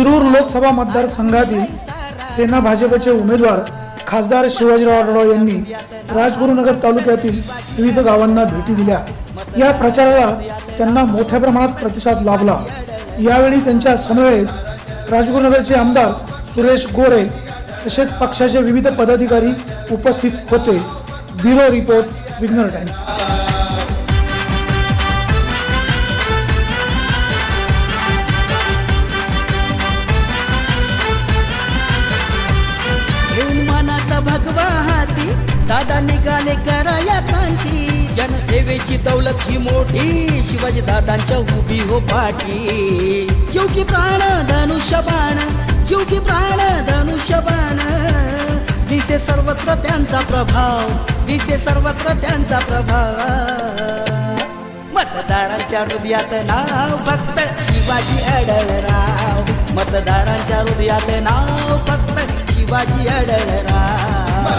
शिरूर लोकसभा मतदारसंघातील सेना भाजपचे उमेदवार खासदार शिवाजीराव आढळराव यांनी राजगुरुनगर तालुक्यातील विविध गावांना भेटी दिल्या. या प्रचाराला त्यांना मोठ्या प्रमाणात प्रतिसाद लाभला. यावेळी त्यांच्या समवेत राजगुरुनगरचे आमदार सुरेश गोरे तसेच पक्षाचे विविध पदाधिकारी उपस्थित होते. ब्युरो रिपोर्ट विग्नर टाइम्स. भगवा हाती दादा निघाले कराया कांती. जनसेवेची दौलत ही मोठी. शिवाजी दादांच्या उभी हो पाठी. जीव प्राण धनुष्य बाण की प्राण धनुष्यबाण. दिसे सर्वत्र त्यांचा प्रभाव. दिसे सर्वत्र त्यांचा प्रभाव. मतदारांच्या हृदयात नाव फक्त शिवाजी अडळराव मतदारांच्या हृदयात नाव फक्त शिवाजी अडळराव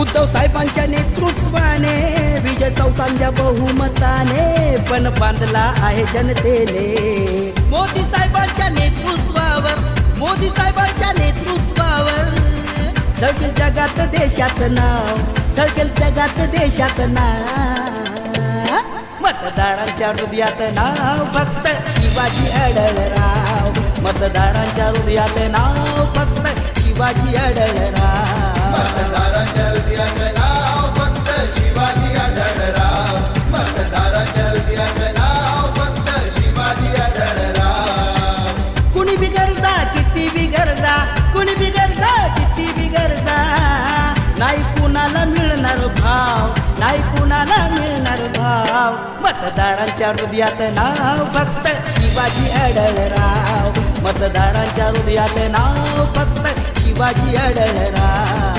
उद्धव साहेबांच्या नेतृत्वाने विजय चौथांच्या बहुमताने पण बांधला आहे जनतेने. मोदी साहेबांच्या नेतृत्वावर मोदी साहेबांच्या नेतृत्वावर झळकेल जगात देशाचं नाव झळकेल जगात देशाचं नाव. मतदारांच्या हृदयात नाव फक्त शिवाजी अडळराव मतदारांच्या हृदयात नाव फक्त शिवाजी अडळराव मतदार कुणी बिगरजा किती बिगरजा नाही कुणाला मिळणार भाव नाही कुणाला मिळणार भाव. मतदारांच्या हृदयात नाव फक्त शिवाजी अडळराव मतदारांच्या हृदयात नाव फक्त शिवाजी अडळराव मतदाराच्या